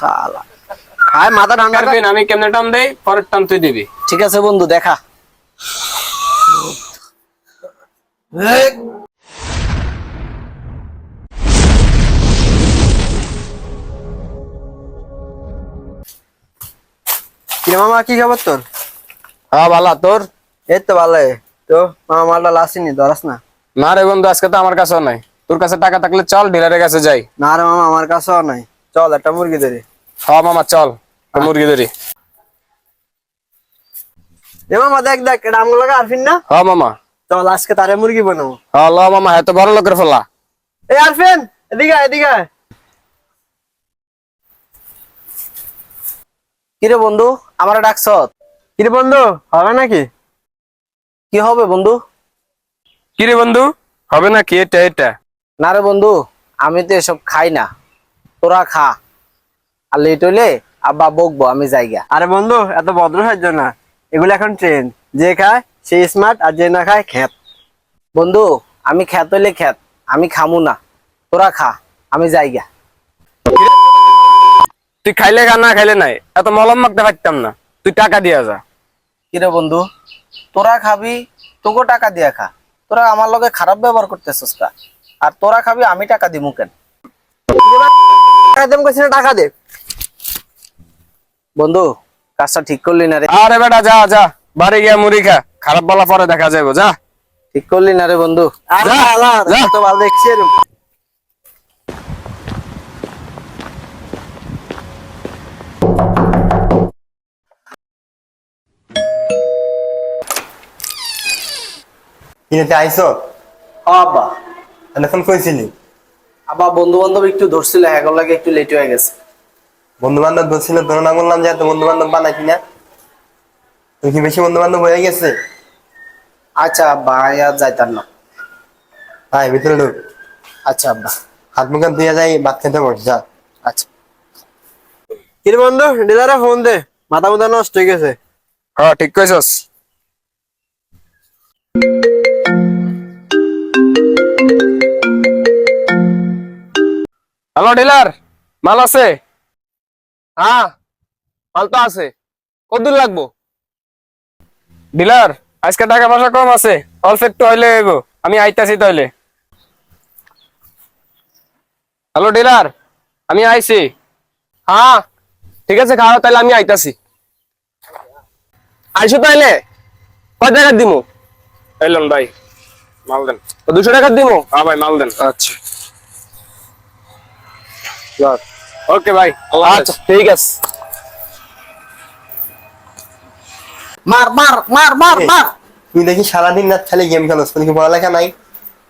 শালা খায় মাথা ঠান্ডা কর। পারবেন আমি কেমনে টান দেই? পরের টান তুই দিবি। ঠিক আছে বন্ধু দেখা। কিরে মামা কি খবর তোর? হ্যাঁ ভালো। তোর? এই তো ভালো তো মামা মালটা লাসিনি ধরাস না। না রে বন্ধু আজকে তো আমার কাছেও নাই। তোর কাছে টাকা থাকলে চল ডিলারের কাছে যাই। না রে মামা আমার কাছেও নাই। চল একটা মুরগি ধরি। হ্যাঁ মামা চল মুরগি ধরি। এ মামা দেখ দেখ এটা আমগুলো আরফিন না? হ্যাঁ মামা। চল আজকে তারে মুরগি বানাবো। হ্যাঁ ল মামা এত বড় লোকের ফেলা। এই আরফিন এদিকে। কিরে বন্ধু আমার ডাকছ? কিরে বন্ধু হবে নাকি? কি হবে বন্ধু? কি রে বন্ধু হবে না কি এটা এটা। না রে বন্ধু আমি তো এসব খাই না। তোরা খা। আর লেট হইলে আব্বা বকবো আমি যাইগা। আরে বন্ধু এত ভদ্র সাহায্য না। এগুলো এখন ট্রেন যে খায় সে স্মার্ট আর যে না খায় খ্যাত। বন্ধু আমি খ্যাত হইলে খ্যাত আমি খামু না। তোরা খা আমি যাইগা। তুই খাইলে খা না খাইলে নাই। এত মলম মাখতে পারতাম না। তুই টাকা দিয়া যা। কিরে বন্ধু তোরা খাবি তোকে টাকা দিয়া খা। তোরা আমার লগে খারাপ ব্যবহার করতেছিস আর তোরা খাবি আমি টাকা দিমু কেন? টাকা দেম না টাকা দে। বন্ধু কাজটা ঠিক করলি না রে। আরে বেটা যা যা বাড়ি গিয়া মুড়ি খা খারাপ বলা পরে দেখা যাব যা। ঠিক করলি না রে বন্ধু। তো ভালো দেখছি। কিনেতে আইসো? আব্বা। এখন কইছিলি আব্বা বন্ধু বান্ধব একটু ধরছিল লাগে একটু লেট হয়ে গেছে। বন্ধু বান্ধব ধরছিল তোর না বললাম যে এত বন্ধু বান্ধব বানাই কিনা? তুই কি বেশি বন্ধু বান্ধব হয়ে গেছে? আচ্ছা আব্বা আয় আর যাইতাম না। হ্যাঁ ভিতরে ঢুক। আচ্ছা আব্বা। হাত মুখ ধুয়ে যাই ভাত খেতে বস যা। আচ্ছা। কিরে বন্ধু ডিলারে ফোন দে মাথা মুথা নষ্ট হয়ে গেছে। হ্যাঁ ঠিক কইছস। হ্যালো ডিলার মাল আছে? হ্যাঁ মাল তো আছে। কতদূর লাগবো? ডিলার আজকে টাকা পয়সা কম আছে অল্প একটু হইলে এগো আমি আইতাছি তাইলে। হ্যালো ডিলার আমি আইছি। হ্যাঁ ঠিক আছে খাওয়া তাহলে আমি আইতাছি। আইসো তাইলে কয় টাকা দিমু? এলন ভাই মাল দেন। দুশো টাকা দিমু? হ্যাঁ ভাই মাল দেন। আচ্ছা। ওকে ভাই আচ্ছা ঠিক আছে। মার মার মার মার মার। তুই দেখি সারাদিন রাত খালি গেম কি পড়ালেখা নাই?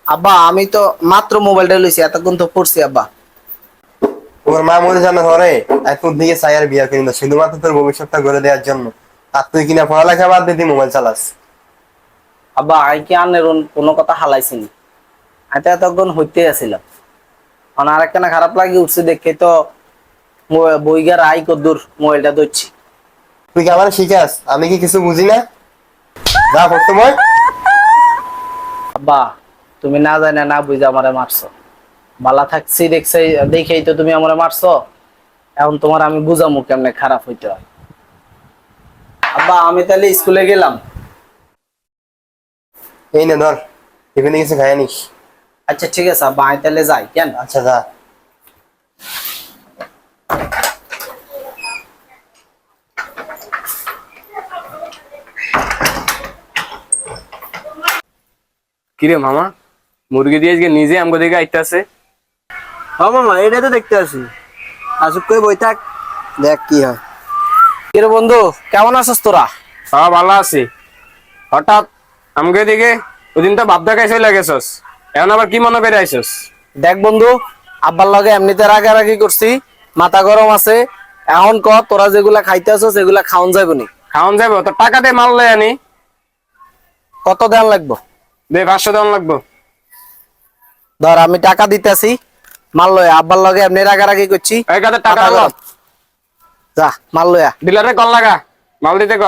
আব্বা আমি তো মাত্র মোবাইলটা লইছি এতক্ষণ তো পড়ছি আব্বা। তোমার মা মরে জানো ঘরে আর তোর দিকে বিয়া করি না শুধুমাত্র তোর ভবিষ্যৎটা করে দেওয়ার জন্য। আর তুই কিনা পড়ালেখা বাদ দিয়ে মোবাইল চালাস। আব্বা আই কি আনের কোনো কথা হালাইছিনি আমি তো এতক্ষণ হইতে আসছিলাম। মানে আরেকটা না খারাপ লাগে উঠছে দেখে তো বইগার আই কদ্দুর মোবাইলটা ধরছি। তুই কি আমার শিখাস? আমি কি কিছু বুঝি না? যা করতে আব্বা তুমি না জানে না বুঝে আমারে মারছো। বালা থাকছি দেখছি দেখেই তো তুমি আমারে মারছো। এখন তোমার আমি বুঝামু কেমনে খারাপ হইতে হয়। আব্বা আমি তাহলে স্কুলে গেলাম। এই নে ধর। টিফিনে কিছু খাই নিস। আচ্ছা ঠিক আছে আব্বা আমি তাহলে যাই কেন? আচ্ছা যা। কিরে মামা মুরগি দিয়ে আজকে নিজে আমগো দিকে আইতাছে? হ্যাঁ মামা এটাই তো দেখতে আসি আসুক করে বই থাক দেখ কি হয়। কিরে বন্ধু কেমন আছিস তোরা? হ্যাঁ ভালো আছি। হঠাৎ আমগো দিকে ওদিন তো বাপ দেখাই চলে গেছস। এখন আবার কি মনে করে আইসস দেখ বন্ধু আব্বার লগে এমনিতে রাগারাগি করছি মাথা গরম আছে। এখন ক তোরা যেগুলা খাইতে আছো সেগুলা খাওন যাবে নি খাওয়ান যাব তো টাকা দিয়ে মাল লই আনি। কত দেন লাগবো? দে পাঁচশো দেওয়ান লাগবো। ধর আমি টাকা দিতেছি। মাল লয়া আব্বার লগে এমনি রাগারাগি করছি। টাকা যা মাল লয়া ডিলারে কল লাগা মাল দিতে ক।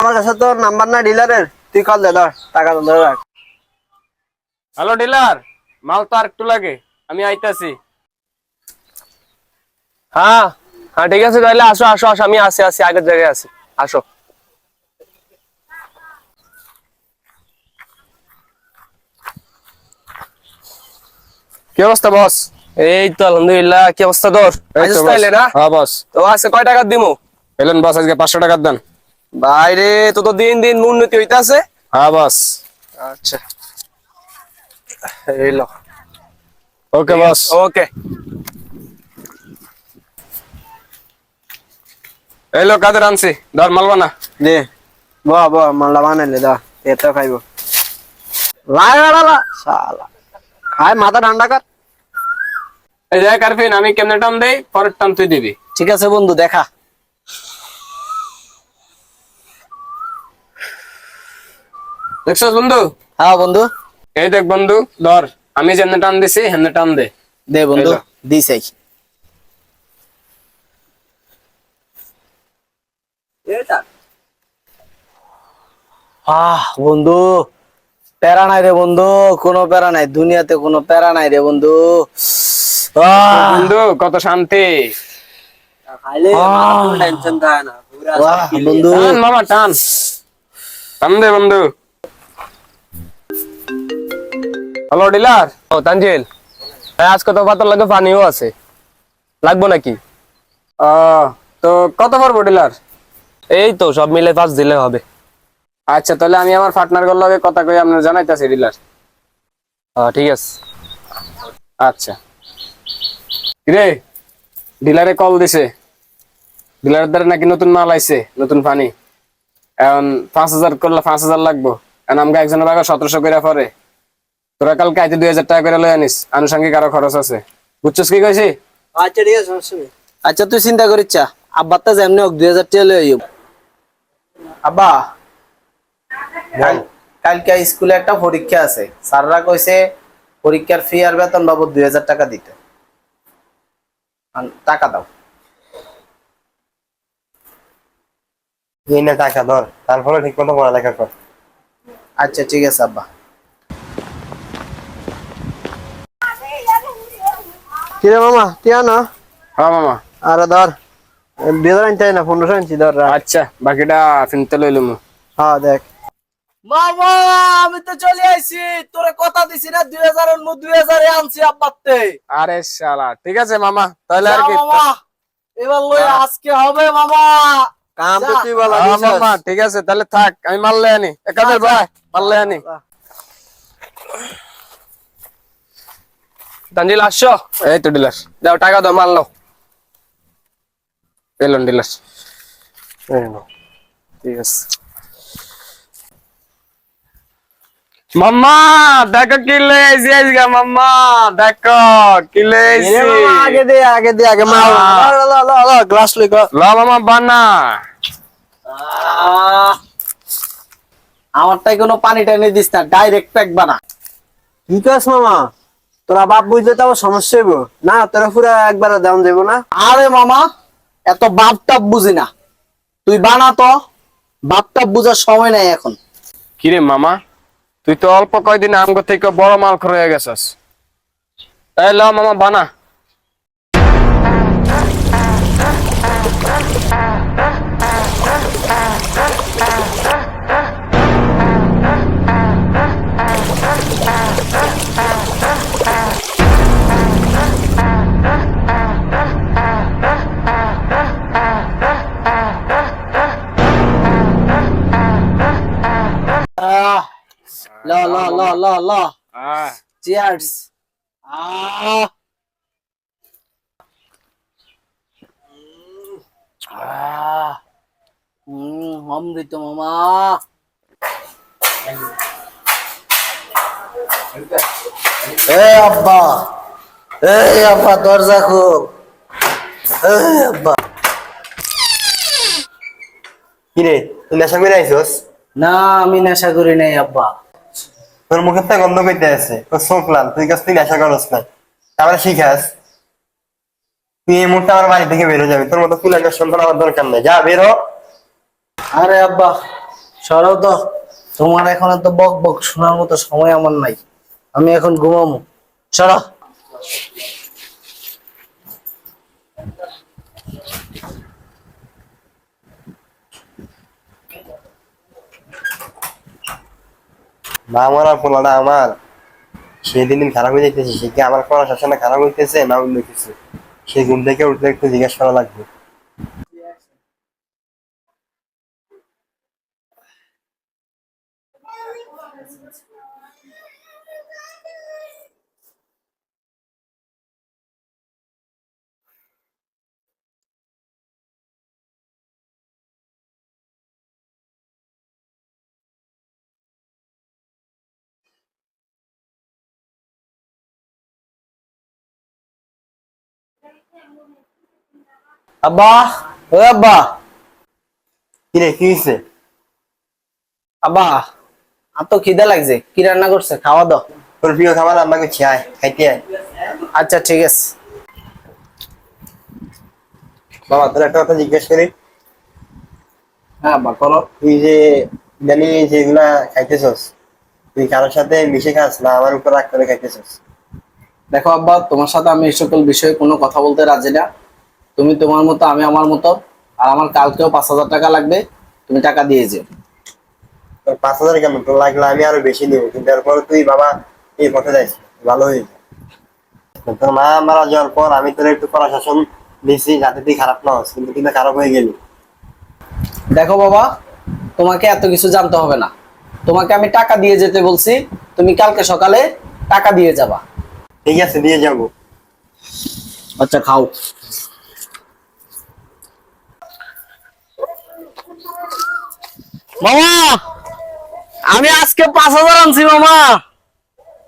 আমার কাছে তো নাম্বার না ডিলারের। তুই কল দে ধর টাকা তো ধরে। হ্যালো ডিলার মাল তো আর একটু লাগে আমি আইতাছি। হ্যাঁ হ্যাঁ ঠিক আছে তাহলে আসো আসো আসো আমি আসি আসি আগের জায়গায় আছি আসো। কি অবস্থা বস এই তো আলহামদুলিল্লাহ কি অবস্থা তোর? হ্যাঁ বস তো আজকে কয় টাকা দিমু? এলেন বস আজকে পাঁচশো টাকার দেন। বাইরে তো তো দিন দিন উন্নতি হইতাছে। হ্যাঁ বস আচ্ছা। এই লো। ওকে বস ওকে এই লোক কাদের আনছি? ধর মালবা না দে। ব ব মাল্লা বানাইলে দা। এত খাইবো। লাগা শালা। খায় মাথা ঠান্ডা কর। এই দেখ আরফিন আমি কেমনে টান দেই? পরের টান তুই দিবি। ঠিক আছে বন্ধু দেখা। দেখছস বন্ধু? হ্যাঁ বন্ধু। এই দেখ বন্ধু ধর আমি যেমনে টান দিছি হেমনে টান দে। দে বন্ধু এই লো। আহ বন্ধু। প্যারা নাই রে বন্ধু কোনো প্যারা নাই দুনিয়াতে কোনো প্যারা নাই রে বন্ধু। বন্ধু কত শান্তি। বন্ধু। টান মামা টান। টান দে বন্ধু। Hello dealer. ও তানজিল। হ্যাঁ আজকে তো লাগে পানিও আছে। লাগবো নাকি? আহ, তো কত ডিলার? এই তো সব মিলে পাঁচ দিলে হবে। আচ্ছা তাহলে আমি আমার পার্টনারগুলো লগে কথা কই আপনার জানাইতাছি ডিলার ঠিক আছে। আচ্ছা। রে ডিলারে কল দিছে। ডিলারের দ্বারা নাকি নতুন মাল আইছে নতুন পানি। এখন পাঁচ হাজার করলে পাঁচ হাজার লাগবো। এখন আমাকে একজনের আগে সতেরোশো করে পরে। তোরা কালকে আইতে দুই হাজার টাকা করে লই আনিস। আনুষঙ্গিক আরও খরচ আছে। বুঝছস কি কইছি? আচ্ছা ঠিক আছে আচ্ছা তুই চিন্তা করিস চা। আব্বার তো যেমনি হোক দুই হাজার টাকা লই আইব। আব্বা কালকে স্কুলে একটা পরীক্ষা আছে। স্যাররা কইছে পরীক্ষার ফি আর বেতন বাবদ দুই হাজার টাকা দিতে। টাকা দাও। এই না টাকা ধর তারপরে ঠিক মতো পড়ালেখা কর। আচ্ছা ঠিক আছে আব্বা। কিরে মামা টিয়া না হ্যাঁ মামা। আরে ধর দুই হাজার আনতে না পনেরোশো আনছি ধর আচ্ছা বাকিটা ফিনতে লইলুম হ্যাঁ দেখ। মামা আমি তো চলে আইছি। তোরে কথা দিছি না দুই হাজার দুই হাজারে আনছি আব্বাতে। আরে শালা ঠিক আছে মামা তাহলে আর কি? এবার লই আজকে হবে মামা। কাম তো তুই বলা মামা ঠিক আছে তাহলে থাক আমি মারলে আনি। একাদের ভাই মারলে আনি। তানজিল আসছো? এই তো ডিলার। দাও টাকা দাও নাও। Elon dealer. ঠিক আছে। মাম্মা দেখো কি লেছি আজকে মাম্মা দেখো কি লেছি আগে দে আগে দে আগে মা গ্লাস লই কর ল মামা বানা আমারটাই কোনো পানি টানি দিস না ডাইরেক্ট প্যাক বানা। কি কাজ মামা তোরা বাপ বুঝলে তো আবার সমস্যা হইব। না তোরা পুরা একবার দাম দেবো না। আরে মামা এত বাপ টাপ বুঝি না। তুই বানা তো বাপ টাপ বুঝার সময় নাই এখন। কিরে মামা তুই তো অল্প কয়দিন আমগো থেকে বড় মাল হয়ে গেছস। এই ল মামা বানা। আহ, চিয়ার্স অমৃত মামা এ আব্বা এই আব্বা দরজা খোল। আব্বা কিরে তুই নেশা করে আইসস না আমি নেশা করি নাই আব্বা। তোর মুখে তো গন্ধ করতে আছে। তোর শোক লাল, তুই কাছ থেকে আশা করস না। তারপরে শিখাস, তুই এই মুহূর্তে আমার বাড়ি থেকে বেরো যাবি। তোর মতো কুলাঙ্গার সন্তান আমার দরকার নেই। যা, বেরো আরে আব্বা, সরো তো। তোমার এখন এত বক বক শোনার মতো সময় আমার নাই। আমি এখন ঘুমামো সরো। মা মরার পোলাটা আমার। সে দিন দিন খারাপ হয়ে যাইতেছে, সে কি আমার পড়া শাসনে খারাপ হইতেছে না অন্য কিছু সে ঘুম থেকে উঠতে একটু জিজ্ঞেস করা লাগবে। আব্বা ও আব্বা। কি রে কি হয়েছে আব্বা আর তো খিদে লাগছে। কি রান্না করছে? খাওয়া দাও। তোর প্রিয় খাবার করছি আয় খাইতে আয়। আচ্ছা ঠিক আছে। বাবা তোর একটা কথা জিজ্ঞেস করি। হ্যাঁ আব্বা করো তুই যে জানি যেগুলা খাইতেছস তুই কারোর সাথে মিশে খাস না আমার উপর রাগ করে খাইতেছস? দেখো আব্বা তোমার সাথে আমি এই সকল বিষয়ে কোনো কথা বলতে রাজি না। তুমি তোমার মতো আমি আমার মতো। আর আমার কালকেও পাঁচ হাজার টাকা লাগবে তুমি টাকা দিয়ে তোর পাঁচ হাজার কেন তোর লাগলে আমি আরও বেশি দিব কিন্তু এরপরে তুই বাবা এই পথে যাইস ভালো হয়ে তোর মা মারা যাওয়ার পর আমি তোর একটু প্রশাসন দিছি যাতে তুই খারাপ না হস কিন্তু তুই তো খারাপ হয়ে গেলি। দেখো বাবা তোমাকে এত কিছু জানতে হবে না। তোমাকে আমি টাকা দিয়ে যেতে বলছি তুমি কালকে সকালে টাকা দিয়ে যাবা। ঠিক আছে দিয়ে যাব। আচ্ছা খাও। মামা আমি আজকে পাঁচ হাজার আনছি মামা।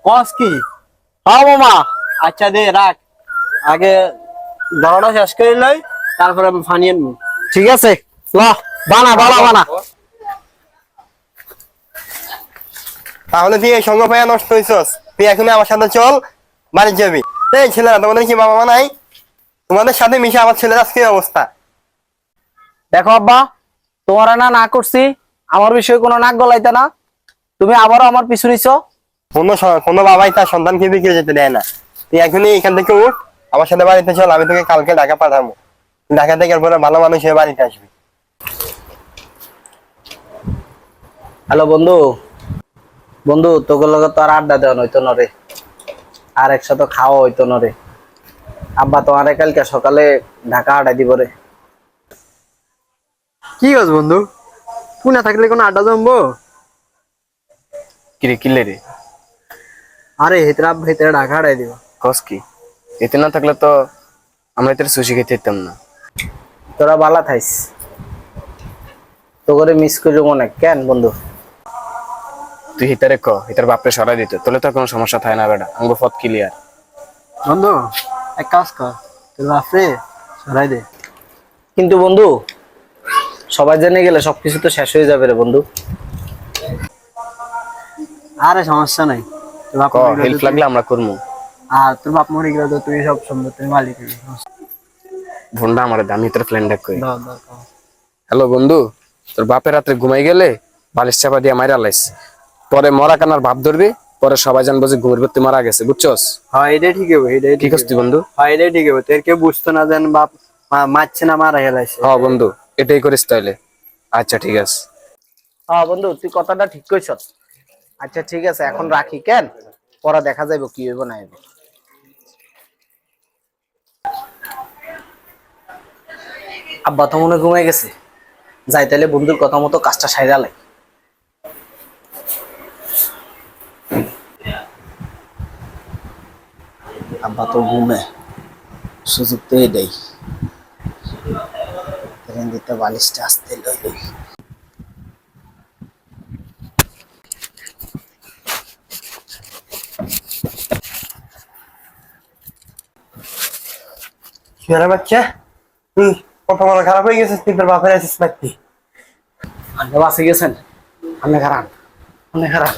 কস কি? হ্যাঁ মামা। আচ্ছা দে রাখ। আগে দাওয়াটা শেষ করে লই তারপরে আমি ফানিয়ে নেব ঠিক আছে। ল বানা বানা বানা। তাহলে তুই এই সঙ্গ পাইয়া নষ্ট হয়েছস তুই এখন আমার সাথে চল বাড়ি যাবি এই ছেলেরা তোমাদের কি বাবা মা নাই? তোমাদের সাথে মিশে আমার ছেলের আজকে অবস্থা? দেখো আব্বা তোমার না না করছি আমার বিষয়ে কোনো নাক গলাইতে না। তুমি আবারও আমার পিছু নিছো। কোনো কোনো বাবাই তার সন্তানকে বিক্রি যেতে দেয় না। তুই এখনই এখান থেকে উঠ আমার সাথে বাড়িতে চল আমি তোকে কালকে ঢাকা পাঠাবো। ঢাকা থেকে এরপরে ভালো মানুষ হয়ে বাড়িতে আসবি। হ্যালো বন্ধু বন্ধু তোকে লগে তো আর আড্ডা দেওয়া হইতো নরে। আর একসাথে খাওয়া হইতো নরে আব্বা তোমারে কালকে সকালে ঢাকা আড্ডা দিব রে। কি হস বন্ধু? তুই না থাকলে কোনো আড্ডা জমবো? কিরে কিলে রে আরে হেতরা হেতরা ঢাকা আড়াই দিব। কস কি? এতে না থাকলে তো আমরা এতে সুশি খেতে যেতাম না। তোরা বালা থাইস। তো করে মিস করি মনে কেন বন্ধু? তুই হিতারে ক হিতার বাপরে সরাই দিত। তোলে তো কোনো সমস্যা থাকে না বেটা আমার পথ ক্লিয়ার বন্ধু এক কাজ কর তোর বাপরে সরাই দে। কিন্তু বন্ধু সবাই জেনে গেলে সবকিছু তো শেষ হয়ে যাবে রে বন্ধু। আরে সমস্যা নাই তোর বাপ হেল্প লাগলে আমরা করব আর তোর বাপ মরে গেলে তো তুই সব সম্পত্তির মালিক হবি। ভন্ডা আমার দামি তোর প্ল্যান ডাক কই। দাও দাও দাও। হ্যালো বন্ধু তোর বাপের রাত্রে ঘুমাই গেলে বালিশ চাপা দিয়ে মাইরা লাইস পরে মরা কানার ভাব ধরবি পরে সবাই জানব যে ঘুমের ভর্তি মারা গেছে বুঝছস? হ্যাঁ এটাই ঠিক হবে এটাই ঠিক আছে বন্ধু? হ্যাঁ এটাই ঠিক হবে তোর কেউ বুঝতো না যেন বাপ মারছে না মারা গেলাইছে হ্যাঁ বন্ধু এটাই করিস তাইলে। আচ্ছা ঠিক আছে। হ্যাঁ বন্ধু তুই কথাটা ঠিক কইছ আচ্ছা ঠিক আছে এখন রাখি কেন? পরে দেখা যাইব কি হইব না হইব। আব্বা তো মনে ঘুমাই গেছে। যাই তাইলে বন্ধুর কথা মতো কাজটা সাইরা লাই। আব্বা তো ঘুমে সুযোগ তো দেই দিতে বালিশটা আসতে লই লই ছেলে বাচ্চা তুই কত বড় খারাপ হয়ে গেছিস তুই তোর বাপের আছিস নাকি আপনি বাসে গেছেন আপনি খারাপ আপনি খারাপ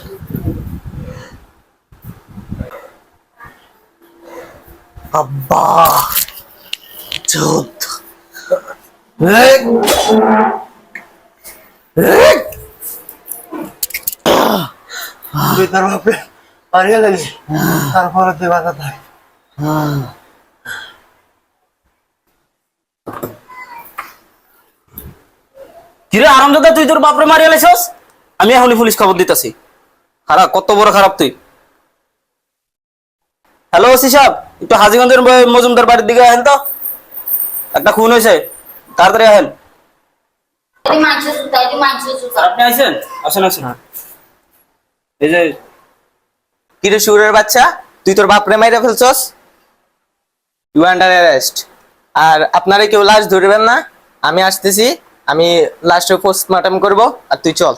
আব্বা চোদ্দ মারিয়ে তারপরে তুই বাধা থাক। কিরে আরামদাদা তুই তোর বাপরে মারিয়া লাইছস আমি এখনই পুলিশ খবর দিতেছি। খারাপ কত বড় খারাপ তুই। হ্যালো ওসি সাহেব। একটু হাজিগঞ্জের ম- মজুমদার বাড়ির দিকে আহেন তো। একটা খুন হয়েছে তাড়াতাড়ি আহেন আপনি আইছেন আসেন আসেন। এই যে কিরে সুরের বাচ্চা? তুই তোর বাপরে মাইরা ফেলছস? ইউ আন্ডার অ্যারেস্ট আর আপনারা কেউ লাশ ধরবেন না। আমি আসতেছি আমি লাশটা পোস্টমর্টম করব আর তুই চল।